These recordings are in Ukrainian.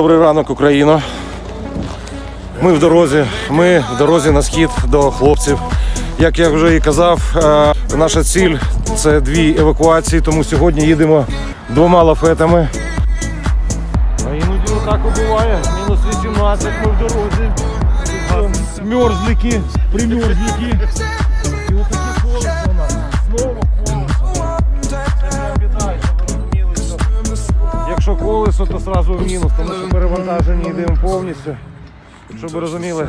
Добрий ранок, Україно. Ми в дорозі. Ми в дорозі на схід до хлопців. Як я вже і казав, е, наша ціль це дві евакуації, тому сьогодні їдемо двома лафетами. А іноді отак і буває. Мінус 18, ми в дорозі. Мерзлики, примерзлики. Якщо колесо, то одразу в мінус, тому що перевантажені йдемо повністю. Щоб ви розуміли.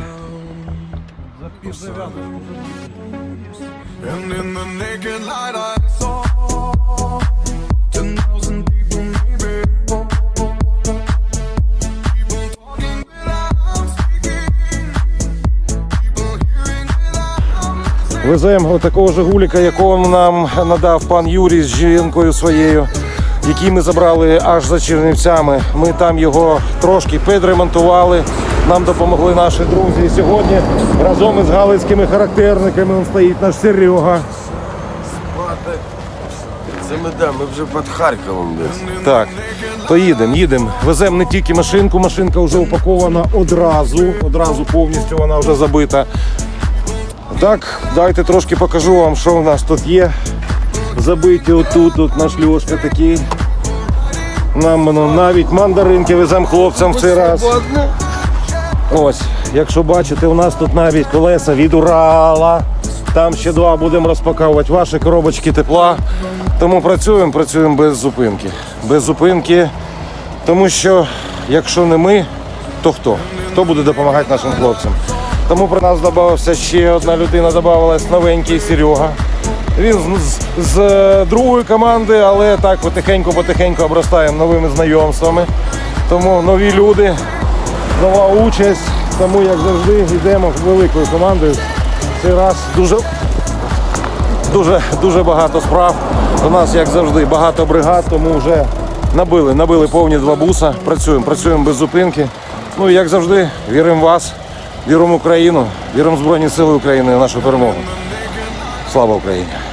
Веземо такого жигуліка, якого нам надав пан Юрій з жінкою своєю, який ми забрали аж за Чернівцями. Ми там його трошки підремонтували. Нам допомогли наші друзі. І сьогодні разом із галицькими характерниками он стоїть наш Серега. Це ми да, ми вже під Харковом десь. Так, то їдемо, їдемо. Веземо не тільки машинку, машинка вже упакована одразу, одразу повністю вона вже забита. Так, дайте трошки покажу вам, що у нас тут є. Забиті отут, тут наш Льошка такий. Нам ну, навіть мандаринки веземо хлопцям в цей раз. Ось, якщо бачите, у нас тут навіть колеса від Урала. Там ще два будемо розпаковувати ваші коробочки тепла. Тому працюємо, працюємо без зупинки. Без зупинки. Тому що якщо не ми, то хто? Хто буде допомагати нашим хлопцям? Тому про нас додався ще одна людина, додавалась новенький Серега. Він з, з, з е, другої команди, але так потихеньку-потихеньку обростаємо новими знайомствами. Тому нові люди, нова участь. Тому, як завжди, йдемо великою командою. Цей раз дуже, дуже, дуже багато справ. У нас, як завжди, багато бригад, тому вже набили, набили повні два буса. Працюємо, працюємо без зупинки. Ну і як завжди, віримо в вас, віримо в Україну, віримо в Збройні Сили України в нашу перемогу. Слава Україні!